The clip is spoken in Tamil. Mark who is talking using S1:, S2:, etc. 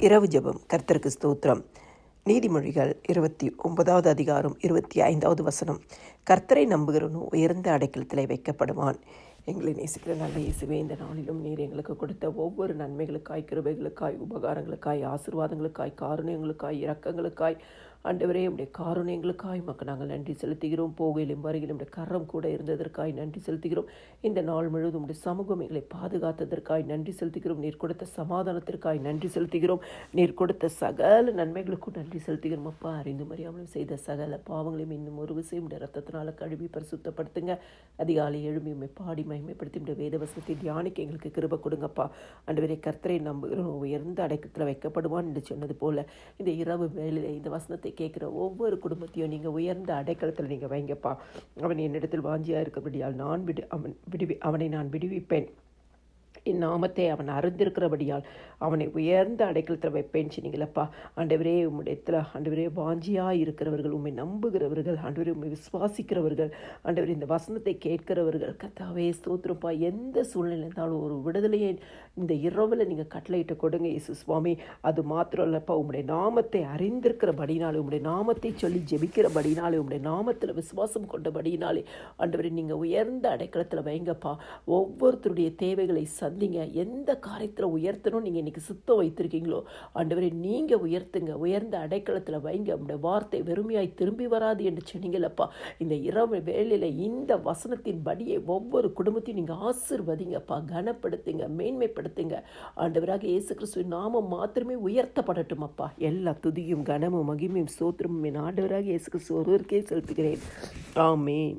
S1: இரவு ஜெபம். கர்த்தருக்கு ஸ்தோத்திரம். நீதிமொழிகள் இருபத்தி ஒன்பதாவது அதிகாரம் இருபத்தி ஐந்தாவது வசனம். கர்த்தரை நம்புகிறவனோ உயர்ந்த அடைக்கலத்திலே வைக்கப்படுவான். எங்களை நேசிக்கிற நல்ல இயேசுவே இந்த நாளிலும் நீர் எங்களுக்கு கொடுத்த ஒவ்வொரு நன்மைகளுக்காய் கிருபைகளுக்காய் உபகாரங்களுக்காய் ஆசீர்வாதங்களுக்காய் காருண்யங்களுக்காய் இரக்கங்களுக்காய் ஆண்டவரே உடைய காருண்யங்களுக்காய் மக்கள் நாங்கள் நன்றி செலுத்துகிறோம். போகையிலும் வருகிலும் உடைய கரம் கூட இருந்ததற்காய் நன்றி செலுத்துகிறோம். இந்த நாள் முழுவதும் உடைய சமூகம் எங்களை பாதுகாத்ததற்காய் நன்றி செலுத்துகிறோம். நீர் கொடுத்த சமாதானத்திற்காய் நன்றி செலுத்துகிறோம். நீர் கொடுத்த சகல நன்மைகளுக்கும் நன்றி செலுத்துகிறோம். அப்பா அறிந்து மறியாமலும் செய்த சகல பாவங்களையும் இன்னும் ஒரு விஷயம் உடைய ரத்தத்தினால கழுவி பரிசுத்தப்படுத்துங்க. அதிகாலை எழுமையுமே உம்மை பாடி மகிமைப்படுத்தி உடைய வேதவசத்தை தியானிக்க எங்களுக்கு கிருப கொடுங்கப்பா. அன்றுவரை கர்த்தரை நம்புகிறோம். உயர்ந்த அடக்கத்தில் வைக்கப்படுவான் என்று சொன்னது போல இந்த இரவு வேலையில் இந்த வசனத்தை கேட்குற ஒவ்வொரு குடும்பத்தையும் நீங்கள் உயர்ந்த அடைக்கலத்தில் நீங்கள் வைங்கப்பா. அவன் என்னிடத்தில் வாஞ்சியாக இருக்கிறபடியால் நான் விடு அவன் விடுவி அவனை நான் விடுவிப்பேன். என் நாமத்தை அவன் அறிந்திருக்கிறபடியால் அவனை உயர்ந்த அடைக்கலத்தில் வைப்பேன் சொன்னீங்களப்பா ஆண்டவரே உம்முடையத்தில் ஆண்டவரே வாஞ்சியாக இருக்கிறவர்கள் உண்மை நம்புகிறவர்கள் ஆண்டவரே உண்மை விசுவாசிக்கிறவர்கள் ஆண்டவரே இந்த வசனத்தை கேட்கிறவர்கள் கத்தாவே ஸ்தோத்திரப்பா. எந்த சூழ்நிலை இருந்தாலும் ஒரு விடுதலையை இந்த இரவில் நீங்கள் கட்டளையிட்டு கொடுங்க இயேசு சுவாமி. அது மாத்திரம் இல்லைப்பா உங்களுடைய நாமத்தை அறிந்திருக்கிறபடினாலே உங்களுடைய நாமத்தை சொல்லி ஜெபிக்கிறபடினாலே உங்களுடைய நாமத்தில் விசுவாசம் கொண்டபடினாலே ஆண்டவரே நீங்கள் உயர்ந்த அடைக்கலத்தில் வைங்கப்பா. ஒவ்வொருத்தருடைய தேவைகளை வந்தீங்க எந்த காரியத்தில் உயர்த்தணும் நீங்கள் இன்றைக்கி சுத்தம் வைத்திருக்கீங்களோ ஆண்டவரே நீங்கள் உயர்த்துங்க. உயர்ந்த அடைக்கலத்தில் வைங்க. உங்களுடைய வார்த்தை வெறுமையாய் திரும்பி வராது என்று சொன்னீங்களப்பா. இந்த இரவு வேலையில் இந்த வசனத்தின் படியை ஒவ்வொரு குடும்பத்தையும் நீங்கள் ஆசிர்வதிங்கப்பா. கனப்படுத்துங்க மேன்மைப்படுத்துங்க. ஆண்டவராக இயேசு கிறிஸ்துவின் நாமம் மாத்திரமே உயர்த்தப்படட்டும் அப்பா எல்லா துதியும் கனமும் மகிமையும் சோத்திரமும் என் ஆண்டவராக இயேசு கிறிஸ்து ஒருவருக்கே செலுத்துகிறேன். ஆமேன்.